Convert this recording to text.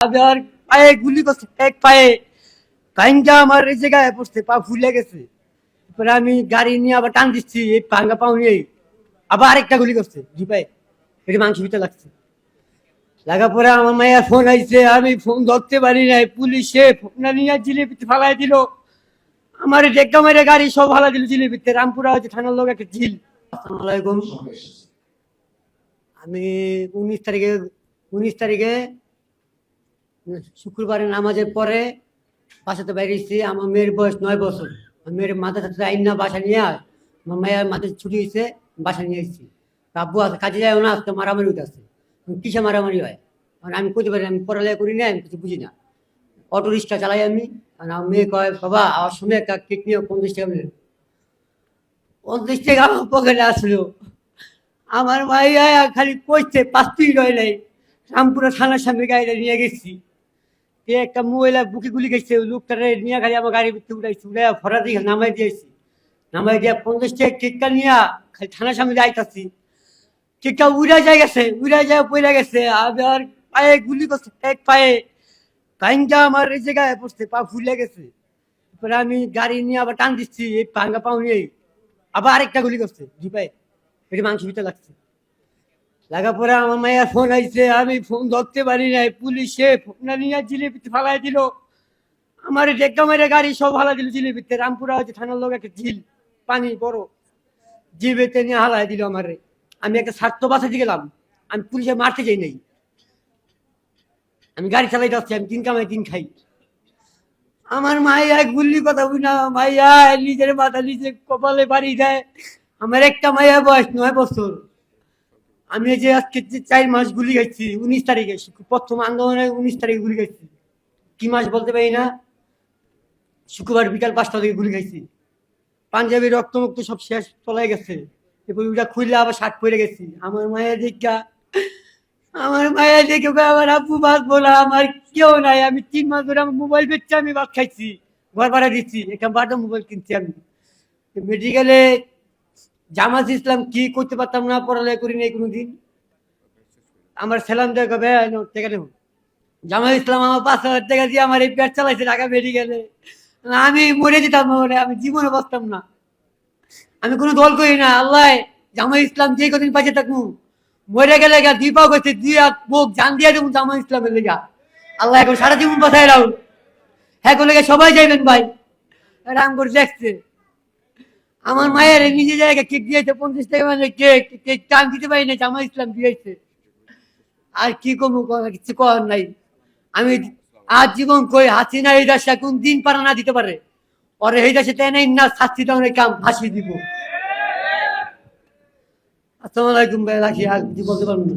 আবার পায়ে গুলি করছে এক পায়ে। কাইনটা আমার এই জায়গায় পড়ছে পা ফুলে গেছে। তারপরে আমি গাড়ি নিয়ে আবার টান দিচ্ছি এই ভাঙ্গা পাও নিয়ে। আবার আরেকটা গুলি করছে দুই পায়ে। এটা মাংস ভিতরে লাগছে। লাগা পরে আমার মায়ের ফোন আইছে আমি ফোন ধরতে পারি নাই পুলিশে ফোন নিয়ে জিলিপিতে ফালাই দিল। আমার ডেক্কা মেরে গাড়ি সব ফালাই দিল জিলিপিতে। রামপুরা হচ্ছে থানার লোক একটা ঝিল। আসসালামু আলাইকুম। আমি উনিশ তারিখে উনিশ তারিখে শুক্রবারে নামাজের পরে বাসাতে বেরিয়েছি আমার মেয়ের বয়স নয় বছর। মেয়ের মাথা সাথে আইন না, বাসা নিয়ে আমার মায়ের মাথায় ছুটি হয়েছে, বাসা নিয়ে এসেছি। আব্বু আছে, কাজে যায় না, আজকে মারামারি আসছে কিসে মারামারি হয়? কারণ আমি করতে পারি আমি পড়ালেখা করি না, আমি কিছু বুঝি না। অটো রিক্সা চালাই আমি, আর আমার মেয়ে কয়, বাবা, আমার সময় একটা কেক নিয়ে পঞ্চাশ টাকা নিলেন পঞ্চাশ টাকা আমার পকেটে আসলো। আমার ভাইয়া খালি কইছে, পাঁচ মিনিট হয় নাই। রামপুরা থানার সামনে গাড়িটা নিয়ে গেছি। তে একটা মহিলা বুকে গুলি গেছে ওই লোকটারে নিয়ে খালি আমার গাড়ির ভিতরে উঠাইছি উঠে ফরা দিয়ে নামাই দিয়েছি। নামাই দিয়ে পঞ্চাশ টাকা কেকটা নিয়ে খালি থানার সামনে যাইতাছি কেকটা উড়া যায় গেছে, উড়া যায় পড়ে গেছে, আবার পায়ে গুলি করছে, এক পায়ে। কাইনটা আমার এই জায়গায় পড়ছে, পা ফুলে গেছে। তারপরে আমি গাড়ি নিয়ে আবার টান দিচ্ছি, এই ভাঙ্গা পাও নিয়ে। আবার আরেকটা গুলি করছে, দুই পায়ে। এটা মাংস ভিতরে লাগছে। লাগা পরে আমার মায়ের ফোন আইছে, আমি ফোন ধরতে পারি নাই। পুলিশে ফোন নিয়ে জিলিপিতে ফালাই দিল। আমার ডেক্কা মেরে গাড়ি সব ফালাই দিল জিলিপিতে। রামপুরা হচ্ছে থানার লোক একটা ঝিল, পানি বড়। জিলিপিতে নিয়ে হালাই দিল আমারে। আমি একটা স্বার্থ বাঁচাতে গেলাম। আমি পুলিশে মারতে যাই নাই। আমি গাড়ি চালাই যাচ্ছি আমি তিন কামাই তিন খাই। আমার মাইয়া গুল্লি কথা বুঝি না। মাইয়া নিজের মাথা নিজে কপালে বাড়ি দেয়। আমার একটা মাইয়া বয়স নয় বছর। আমি এই যে আজকে যে চার মাস গুলি খাইছি উনিশ তারিখে প্রথম আন্দোলনে উনিশ তারিখে গুলি খাইছি কি মাস বলতে পারি না? শুক্রবার বিকাল পাঁচটা থেকে গুলি খাইছি পাঞ্জাবি রক্তমুক্ত সব শেষ, চলে গেছে। এরপর খুললে আবার শার্ট পরে গেছি। আমার মায়ের দেখা আমার মায়ের দেখে আমার আব্বু ভাত বলা আমার কেউ নাই, আমি তিন মাস ধরে আমার মোবাইল বেচছি, আমি ভাত খাইছি, ঘর ভাড়া দিচ্ছি, একটা বাটা মোবাইল কিনছি আমি। মেডিকেলে জামাত ইসলাম কি করতে পারতাম না, পড়ালেখা করি নাই কোনোদিন? আমার সেলাম কবে? টাকা জামাত ইসলাম আমার পাঁচ হাজার টাকা দিয়ে আমার এই পেট চালাইছে ঢাকা মেডিকেলে। আমি মরে যেতাম আমি জীবনে বাঁচতাম না। আমি কোনো দল করি না, আল্লাহ জামাত ইসলাম যে কদিন পাশে থাকুন মরে গেলে গা দুই পাও করছে দুই হাত, বুক জান দিয়ে দেবো জামাত ইসলামের লেগা। আল্লাহ এখন সারা জীবন বাঁচাই রাখুন হ্যাঁ লেগে সবাই যাইবেন ভাই। রাম করে দেখছে। আমার মায়ের নিজে জায়গায় কেক দিয়েছে, পঞ্চাশ টাকা মানে কেক কেক টান দিতে পারি না জামা ইসলাম দিয়েছে। আর কি কমু কিছু করার নাই। আমি আজ জীবন কই হাসিনা এই দেশে কোন দিন পারা না দিতে পারে। পরে এই দেশে তাই নাই না, শাস্তি দেওয়ার কাম ফাঁসি দিব। আসসালামু আলাইকুম ভাই, রাখি, আর কিছু বলতে পারব না।